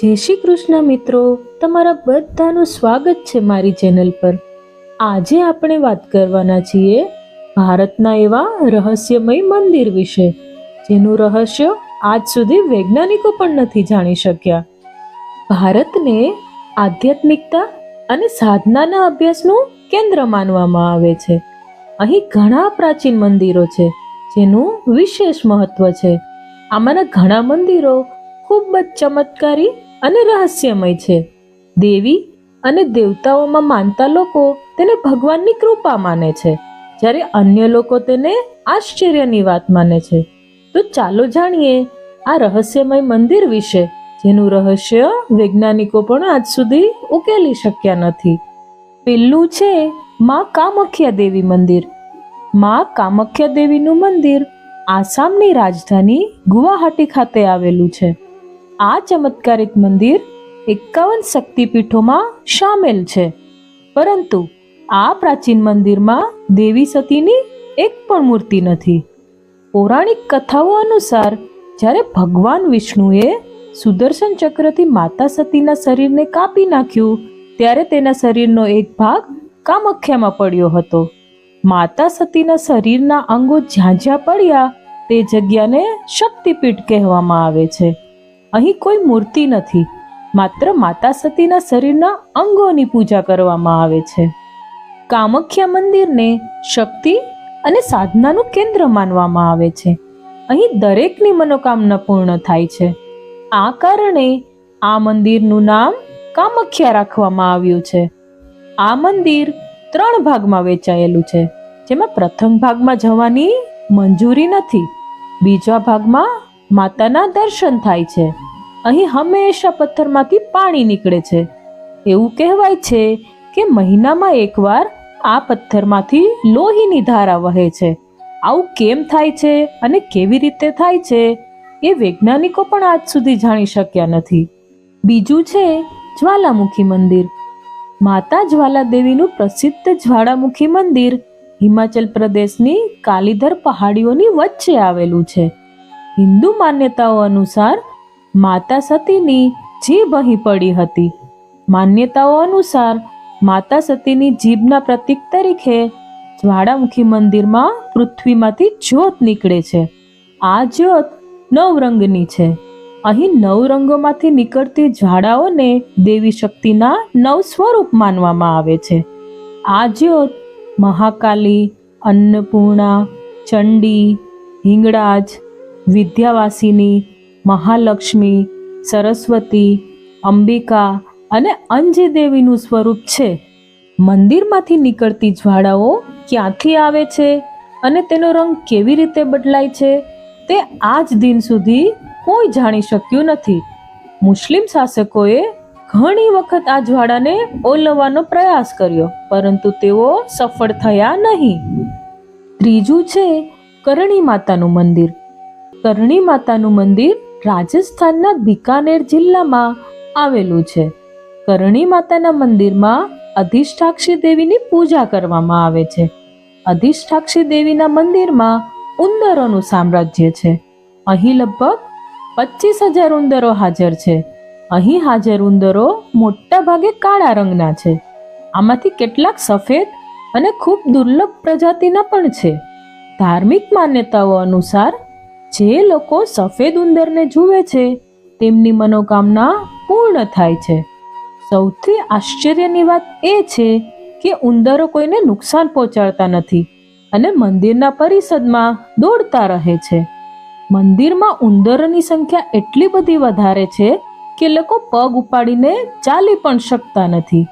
જય શ્રી કૃષ્ણ મિત્રો. તમારા બધાનું સ્વાગત છે મારી ચેનલ પર. આજે આપણે વાત કરવાના છીએ ભારતના એવા રહસ્યમય મંદિર વિશે, જેનું રહસ્ય આજ સુધી વૈજ્ઞાનિકો પણ નથી જાણી શક્યા. ભારતને આધ્યાત્મિકતા અને સાધનાના અભ્યાસનું કેન્દ્ર માનવામાં આવે છે. અહીં ઘણા પ્રાચીન મંદિરો છે, જેનું વિશેષ મહત્વ છે. આમાંના ઘણા મંદિરો ખૂબ જ ચમત્કારી અને રહસ્યમય છે. દેવી અને દેવતાઓમાં માનતા લોકો તેને ભગવાનની કૃપા માને છે. જ્યારે અન્ય લોકો તેને આશ્ચર્યની વાત માને છે. તો ચાલો જાણીએ આ રહસ્યમય મંદિર વિશે, જેનું રહસ્ય વૈજ્ઞાનિકો પણ આજ સુધી ઉકેલી શક્યા નથી. પેલું છે મા કામખ્યા દેવી મંદિર. મા કામખ્યા દેવીનું મંદિર આસામની રાજધાની ગુવાહાટી ખાતે આવેલું છે. આ ચમત્કારિક મંદિર એકાવન શક્તિપીઠોમાં સામેલ છે. પરંતુ આ પ્રાચીન મંદિરમાં દેવી સતીની એક પણ મૂર્તિ નથી. પૌરાણિક કથાઓ અનુસાર જ્યારે ભગવાન વિષ્ણુએ સુદર્શન ચક્રથી માતા સતીના શરીરને કાપી નાખ્યું, ત્યારે તેના શરીરનો એક ભાગ કામખ્યામાં પડ્યો હતો. માતા સતીના શરીરના અંગો જ્યાં જ્યાં પડ્યા, તે જગ્યાને શક્તિપીઠ કહેવામાં આવે છે. અહીં કોઈ મૂર્તિ નથી. માત્ર માતા સતીના શરીરના અંગોની પૂજા કરવામાં આવે છે. કામખ્યા મંદિરને શક્તિ અને સાધનાનું કેન્દ્ર માનવામાં આવે છે. અહીં દરેકની મનોકામના પૂર્ણ થાય છે. આ કારણે આ મંદિરનું નામ કામખ્યા રાખવામાં આવ્યું છે. આ મંદિર ત્રણ ભાગમાં વેચાયેલું છે. જેમાં પ્રથમ ભાગમાં જવાની મંજૂરી નથી. બીજા ભાગમાં માતાના દર્શન થાય છે. અહીં હંમેશા પથ્થરમાંથી પાણી નીકળે છે. એવું કહેવાય છે કે મહિનામાં એકવાર આ પથ્થરમાંથી લોહીની ધારા વહે છે. આવું કેમ થાય છે અને કેવી રીતે થાય છે એ વૈજ્ઞાનિકો પણ આજ સુધી જાણી શક્યા નથી. બીજું છે જ્વાલામુખી મંદિર. માતા જ્વાલાદેવીનું પ્રસિદ્ધ જ્વાળામુખી મંદિર હિમાચલ પ્રદેશની કાલીધર પહાડીઓની વચ્ચે આવેલું છે. હિન્દુ માન્યતાઓ અનુસાર માતા સતીની જીભ અહીં પડી હતી. માન્યતાઓ અનુસાર માતા સતીની જીભના પ્રતીક તરીકે જ્વાળામુખી મંદિરમાં પૃથ્વીમાંથી જ્યોત નીકળે છે. આ જ્યોત નવ રંગની છે. અહીં નવ રંગોમાંથી નીકળતી જ્વાળાઓને દેવી શક્તિના નવ સ્વરૂપ માનવામાં આવે છે. આ જ્યોત મહાકાલી, અન્નપૂર્ણા, ચંડી, હિંગળાજ, વિદ્યાવાસિની મહાલક્ષ્મી, સરસ્વતી, અંબિકા અને અંજી દેવીનું સ્વરૂપ છે. મંદિરમાંથી નીકળતી જ્વાળાઓ ક્યાંથી આવે છે અને તેનો રંગ કેવી રીતે બદલાય છે તે આજ દિન સુધી કોઈ જાણી શક્યું નથી. મુસ્લિમ શાસકોએ ઘણી વખત આ જ્વાળાને ઓલવવાનો પ્રયાસ કર્યો, પરંતુ તેઓ સફળ થયા નહીં. ત્રીજું છે કરણી માતાનું મંદિર. કરણી માતાનું મંદિર રાજસ્થાનના બિકાનેર જિલ્લામાં આવેલું છે. કરણી માતાના મંદિરમાં અધિષ્ઠાક્ષી દેવીની પૂજા કરવામાં આવે છે. અધિષ્ઠાક્ષી દેવીના મંદિરમાં ઉંદરોનું સામ્રાજ્ય છે. અહીં લગભગ પચીસ હજાર ઉંદરો હાજર છે. અહીં હાજર ઉંદરો મોટા ભાગે કાળા રંગના છે. આમાંથી કેટલાક સફેદ અને ખૂબ દુર્લભ પ્રજાતિના પણ છે. ધાર્મિક માન્યતાઓ અનુસાર જે લોકો સફેદ ઉંદરને જુએ છે, તેમની મનોકામના પૂર્ણ થાય છે. સૌથી આશ્ચર્યની વાત એ છે કે ઉંદરો કોઈને નુકસાન પહોંચાડતા નથી અને મંદિરના પરિષદમાં દોડતા રહે છે. મંદિરમાં ઉંદરોની સંખ્યા એટલી બધી વધારે છે કે લોકો પગ ઉપાડીને ચાલી પણ શકતા નથી.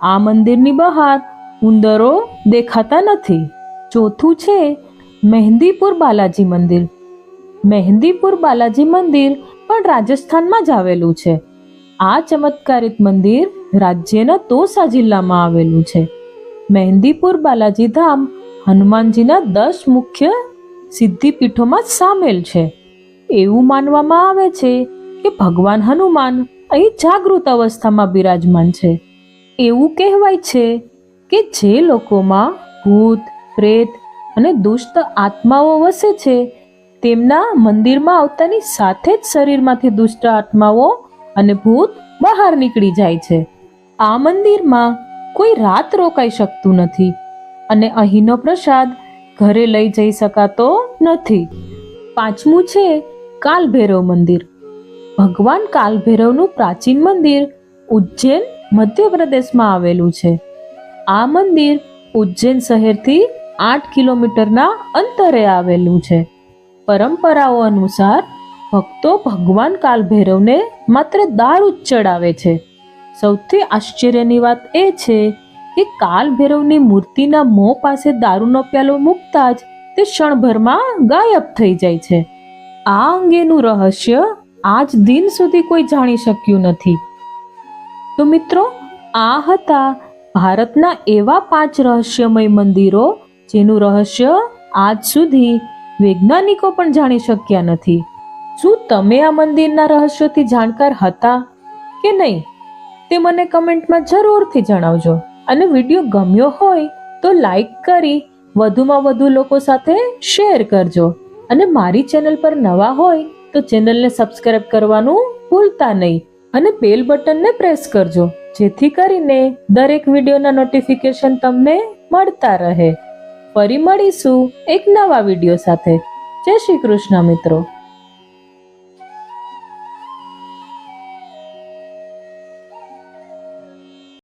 આ મંદિરની બહાર ઉંદરો દેખાતા નથી. ચોથું છે મહેંદીપુર બાલાજી મંદિર. મહેંદીપુર બાલાજી મંદિર પણ રાજસ્થાનમાં જ આવેલું છે. આ ચમત્કારિક મંદિર રાજ્યના તોસા જિલ્લામાં આવેલું છે. મહેંદીપુર બાલાજી ધામ હનુમાનજીના દસ મુખ્ય સિદ્ધિપીઠોમાં સામેલ છે. એવું માનવામાં આવે છે કે ભગવાન હનુમાન અહીં જાગૃત અવસ્થામાં બિરાજમાન છે. એવું કહેવાય છે કે જે લોકોમાં ભૂત, પ્રેત અને દુષ્ટ આત્માઓ વસે છે તેમના મંદિરમાં આવતાની સાથે જ શરીરમાંથી દુષ્ટ આત્માઓ અને ભૂત બહાર નીકળી જાય છે. આ મંદિરમાં કોઈ રાત રોકાઈ શકતું નથી અને અહીંનો પ્રસાદ ઘરે લઈ જઈ શકાતો નથી. પાંચમું છે કાલભૈરવ મંદિર. ભગવાન કાલભૈરવનું પ્રાચીન મંદિર ઉજ્જૈન મધ્યપ્રદેશમાં આવેલું છે. આ મંદિર ઉજ્જૈન શહેરથી આઠ કિલોમીટરના અંતરે આવેલું છે. પરંપરાઓ અનુસાર ભક્તો ભગવાન કાલભૈરવને માત્ર દારૂ ચડાવે છે. સૌથી આશ્ચર્યની વાત એ છે કે કાલભૈરવની મૂર્તિના મોં પાસે દારૂનો પ્યાલો મૂકતા જ તે ક્ષણભરમાં ગાયબ થઈ જાય છે. આ અંગેનું રહસ્ય આજ દિન સુધી કોઈ જાણી શક્યું નથી. તો મિત્રો, આ હતા ભારતના એવા પાંચ રહસ્યમય મંદિરો જેનું રહસ્ય આજ સુધી વૈજ્ઞાનિકો પણ જાણી શક્યા નથી. શું તમે આ મંદિરના રહસ્યોથી જાણકાર હતા કે નહીં? તે મને કમેન્ટમાં જરૂરથી જણાવજો. અને વીડિયો ગમ્યો હોય તો લાઈક કરી વધુમાં વધુ લોકો સાથે શેર કરજો. અને મારી ચેનલ પર નવા હોય તો ચેનલને સબસ્ક્રાઇબ કરવાનું ભૂલતા નહીં. અને બેલ બટનને પ્રેસ કરજો, જેથી કરીને દરેક વિડીયોના નોટિફિકેશન તમને મળતા રહે. ફરી મળીશું એક નવા વીડિયો સાથે. જય શ્રી કૃષ્ણ મિત્રો.